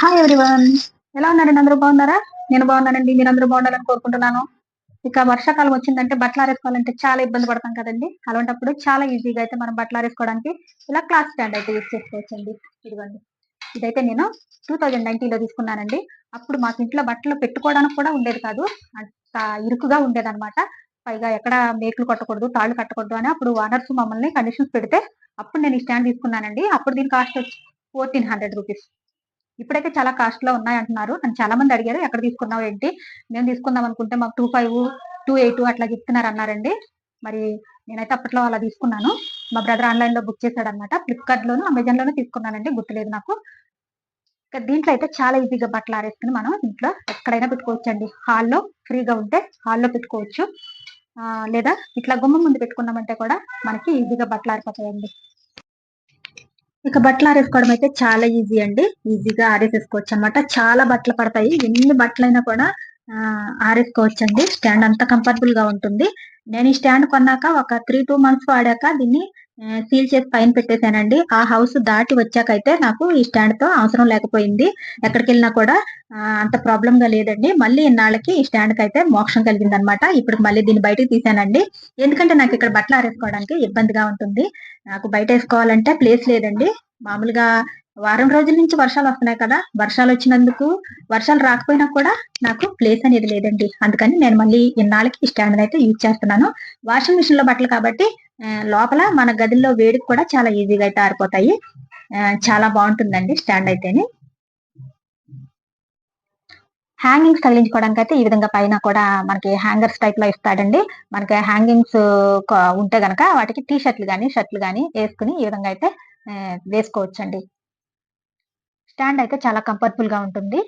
Hi everyone ఎలా ఉన్నారండి అందరూ బాగున్నారా? నేను బాగున్నానండి. మీరు అందరూ బాగుండాలని కోరుకుంటున్నాను. ఇక వర్షాకాలం వచ్చిందంటే బట్టలు ఆరేసుకోవాలంటే చాలా ఇబ్బంది పడతాం కదండి. అలాంటప్పుడు చాలా ఈజీగా అయితే మనం బట్టలు ఆరేసుకోవడానికి ఇలా క్లాస్ స్టాండ్ అయితే యూజ్ చేసుకోవచ్చండి. ఇదిగోండి. ఇదైతే నేను టూ థౌజండ్ నైన్టీన్లో తీసుకున్నానండి. అప్పుడు మాకు ఇంట్లో బట్టలు పెట్టుకోవడానికి కూడా ఉండేది కాదు. అంత ఇరుకుగా ఉండేదన్నమాట. పైగా ఎక్కడ మేకులు కొట్టకూడదు తాళ్ళు కట్టకూడదు అని అప్పుడు ఓనర్స్ మమ్మల్ని కండిషన్స్ పెడితే అప్పుడు నేను ఈ స్టాండ్ తీసుకున్నానండి. అప్పుడు దీని కాస్ట్ వచ్చి ఫోర్టీన్ హండ్రెడ్ రూపీస్ ఇప్పుడైతే చాలా కాస్ట్లో ఉన్నాయి అంటున్నారు నన్ను చాలా మంది అడిగారు ఎక్కడ తీసుకున్నావు ఏంటి? మేము తీసుకుందాం అనుకుంటే మాకు టూ ఫైవ్ టూ ఎయిట్ అట్లా చెప్తున్నారు అన్నారండి. మరి నేనైతే అప్పట్లో అలా తీసుకున్నాను. మా బ్రదర్ ఆన్లైన్లో బుక్ చేశాడు అనమాట ఫ్లిప్కార్ట్ లోను అమెజాన్ లోను తీసుకున్నానండి. గుర్తులేదు నాకు. దీంట్లో అయితే చాలా ఈజీగా బట్టలు ఆరేసుకుని మనం ఇంట్లో ఎక్కడైనా పెట్టుకోవచ్చు అండి హాల్లో ఫ్రీగా ఉంటే హాల్లో పెట్టుకోవచ్చు. లేదా ఇట్లా గుమ్మ ముందు పెట్టుకున్నామంటే కూడా మనకి ఈజీగా బట్టలు ఆరిపోతాయండి. ఇక బట్టలు ఆరేసుకోవడం అయితే చాలా ఈజీ అండి. ఈజీగా ఆరేసేసుకోవచ్చు అనమాట చాలా బట్టలు పడతాయి. ఎన్ని బట్టలైనా కూడా ఆరేసుకోవచ్చు అండి స్టాండ్ అంత కంఫర్టబుల్గా ఉంటుంది. నేను ఈ స్టాండ్ కొన్నాక ఒక త్రీ టూ మంత్స్ వాడాక దీన్ని సీల్ చేసి పైన పెట్టేశానండి. ఆ హౌస్ దాటి వచ్చాకైతే నాకు ఈ స్టాండ్తో అవసరం లేకపోయింది. ఎక్కడికి వెళ్ళినా కూడా అంత ప్రాబ్లం గా లేదండి. మళ్ళీ ఇన్నాళ్ళకి ఈ స్టాండ్కి అయితే మోక్షం కలిగింది అనమాట ఇప్పుడు మళ్ళీ దీన్ని బయటకు తీసానండి ఎందుకంటే నాకు ఇక్కడ బట్టలు ఆరేసుకోవడానికి ఇబ్బందిగా ఉంటుంది. నాకు బయట వేసుకోవాలంటే ప్లేస్ లేదండి. మామూలుగా వారం రోజుల నుంచి వర్షాలు వస్తున్నాయి కదా. వర్షాలు వచ్చినందుకు వర్షాలు రాకపోయినా కూడా నాకు ప్లేస్ అనేది లేదండి. అందుకని నేను మళ్ళీ ఇన్నాళ్ళకి స్టాండ్ అయితే యూజ్ చేస్తున్నాను. వాషింగ్ మిషన్లో బట్టలు కాబట్టి లోపల మన గదిలో వేడికి కూడా చాలా ఈజీగా అయితే ఆరిపోతాయి. చాలా బాగుంటుందండి స్టాండ్ అయితేనే. హ్యాంగింగ్స్ తగిలించుకోవడానికి అయితే ఈ విధంగా పైన కూడా మనకి హ్యాంగర్స్ టైప్లో ఇస్తాడండి. మనకి హ్యాంగింగ్స్ ఉంటే గనక వాటికి టీ షర్ట్లు కానీ షర్ట్లు కానీ వేసుకుని ఈ విధంగా అయితే వేసుకోవచ్చండి. స్టాండ్ అయితే చాలా కంఫర్టబుల్గా ఉంటుంది.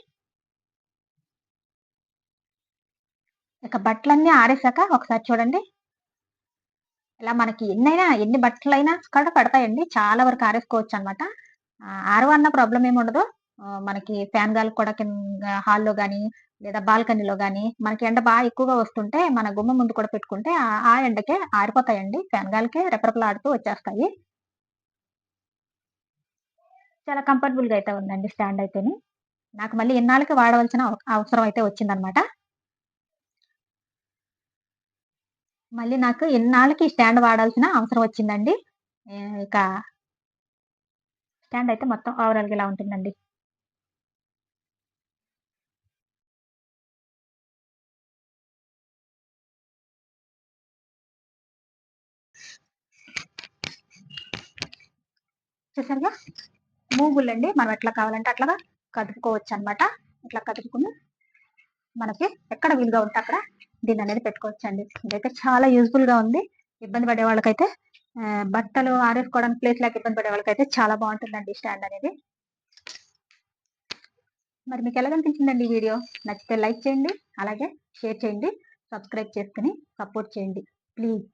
ఇక బట్టలన్నీ ఆరేసాక ఒకసారి చూడండి. ఇలా మనకి ఎన్నైనా ఎన్ని బట్టలైనా కూడా పడతాయండి. చాలా వరకు ఆరేసుకోవచ్చు అనమాట ఆరు అన్న ప్రాబ్లం ఏమి ఉండదు. మనకి ఫ్యాన్ గాలి కూడా కింద హాల్లో కానీ లేదా బాల్కనీలో కానీ మనకి ఎండ బాగా ఎక్కువగా వస్తుంటే మన గుమ్మ ముందు కూడా పెట్టుకుంటే ఆ ఎండకే ఆరిపోతాయండి. ఫ్యాన్ గాలికే రెపరెపలాడుతూ వచ్చేస్తాయి. చాలా కంఫర్టబుల్గా అయితే ఉందండి స్టాండ్ అయితేనే. నాకు మళ్ళీ ఎన్నాళ్ళకి వాడవలసిన అవసరం అయితే వచ్చిందనమాట మళ్ళీ నాకు ఎన్నాళ్ళకి స్టాండ్ వాడాల్సిన అవసరం వచ్చిందండి. ఇక స్టాండ్ అయితే మొత్తం ఓవరాల్గా ఇలా ఉంటుందండి. చూసారుగా? మూగులు అండి మనం ఎట్లా కావాలంటే అట్లాగా కదుపుకోవచ్చు అనమాట ఇట్లా కదుపుకుని మనకి ఎక్కడ వీలుగా ఉంటే అక్కడ దీన్ని అనేది పెట్టుకోవచ్చు అండి ఇదైతే చాలా యూజ్ఫుల్గా ఉంది. ఇబ్బంది పడే వాళ్ళకైతే బట్టలు ఆరేసుకోవడానికి ప్లేస్ లేక ఇబ్బంది పడే వాళ్ళకైతే చాలా బాగుంటుందండి స్టాండ్ అనేది. మరి మీకు ఎలా కనిపించిందండి ఈ వీడియో? నచ్చితే లైక్ చేయండి అలాగే షేర్ చేయండి సబ్స్క్రైబ్ చేసుకుని సపోర్ట్ చేయండి. ప్లీజ్.